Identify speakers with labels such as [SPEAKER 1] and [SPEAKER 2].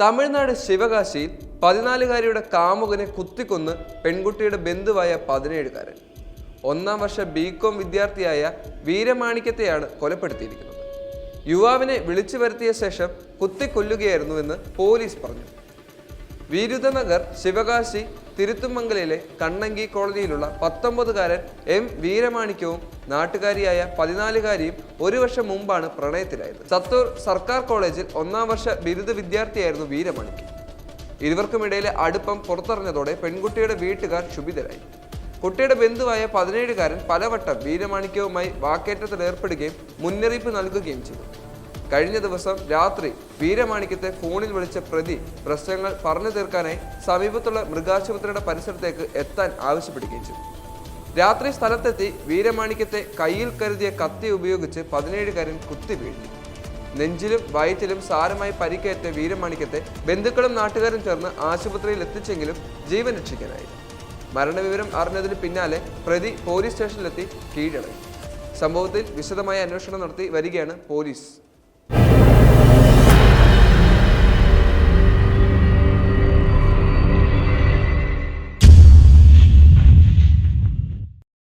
[SPEAKER 1] തമിഴ്നാട് ശിവകാശിയിൽ പതിനാലുകാരിയുടെ കാമുകനെ കുത്തിക്കൊന്ന് പെൺകുട്ടിയുടെ ബന്ധുവായ പതിനേഴുകാരൻ. ഒന്നാം വർഷ ബി കോം വിദ്യാർത്ഥിയായ വീരമാണിക്യത്തെയാണ് കൊലപ്പെടുത്തിയിരിക്കുന്നത്. യുവാവിനെ വിളിച്ചു വരുത്തിയ ശേഷം കുത്തിക്കൊല്ലുകയായിരുന്നുവെന്ന് പോലീസ് പറഞ്ഞു. വീരുതനഗർ ശിവകാശി തിരുത്തുമംഗലയിലെ കണ്ണങ്കി കോളനിയിലുള്ള പത്തൊമ്പതുകാരൻ എം വീരമാണിക്യവും നാട്ടുകാരിയായ പതിനാലുകാരിയും ഒരു വർഷം മുമ്പാണ് പ്രണയത്തിലായത്. സത്തൂർ സർക്കാർ കോളേജിൽ ഒന്നാം വർഷ ബിരുദ വിദ്യാർത്ഥിയായിരുന്നു വീരമണിക്ക് ഇരുവർക്കുമിടയിലെ അടുപ്പം പുറത്തറിഞ്ഞതോടെ പെൺകുട്ടിയുടെ വീട്ടുകാർ ക്ഷുഭിതരായി. കുട്ടിയുടെ ബന്ധുവായ പതിനേഴുകാരൻ പലവട്ടം വീരമാണിക്യവുമായി വാക്കേറ്റത്തിൽ ഏർപ്പെടുകയും മുന്നറിയിപ്പ് നൽകുകയും ചെയ്തു. കഴിഞ്ഞ ദിവസം രാത്രി വീരമാണിക്യത്തെ ഫോണിൽ വിളിച്ച പ്രതി പ്രശ്നങ്ങൾ പറഞ്ഞു തീർക്കാനായി സമീപത്തുള്ള മൃഗാശുപത്രിയുടെ പരിസരത്തേക്ക് എത്താൻ ആവശ്യപ്പെടുകയും ചെയ്തു. രാത്രി സ്ഥലത്തെത്തി വീരമാണിക്യത്തെ കയ്യിൽ കരുതിയ കത്തി ഉപയോഗിച്ച് പതിനേഴുകാരൻ കുത്തി വീഴ്ത്തി. നെഞ്ചിലും വയറ്റിലും സാരമായി പരിക്കേറ്റ വീരമാണിക്യത്തെ ബന്ധുക്കളും നാട്ടുകാരും ചേർന്ന് ആശുപത്രിയിൽ എത്തിച്ചെങ്കിലും ജീവൻ രക്ഷിക്കാനായി. മരണവിവരം അറിഞ്ഞതിന് പിന്നാലെ പ്രതി പോലീസ് സ്റ്റേഷനിലെത്തി കീഴടങ്ങി. സംഭവത്തിൽ വിശദമായ അന്വേഷണം നടത്തി വരികയാണ് പോലീസ്.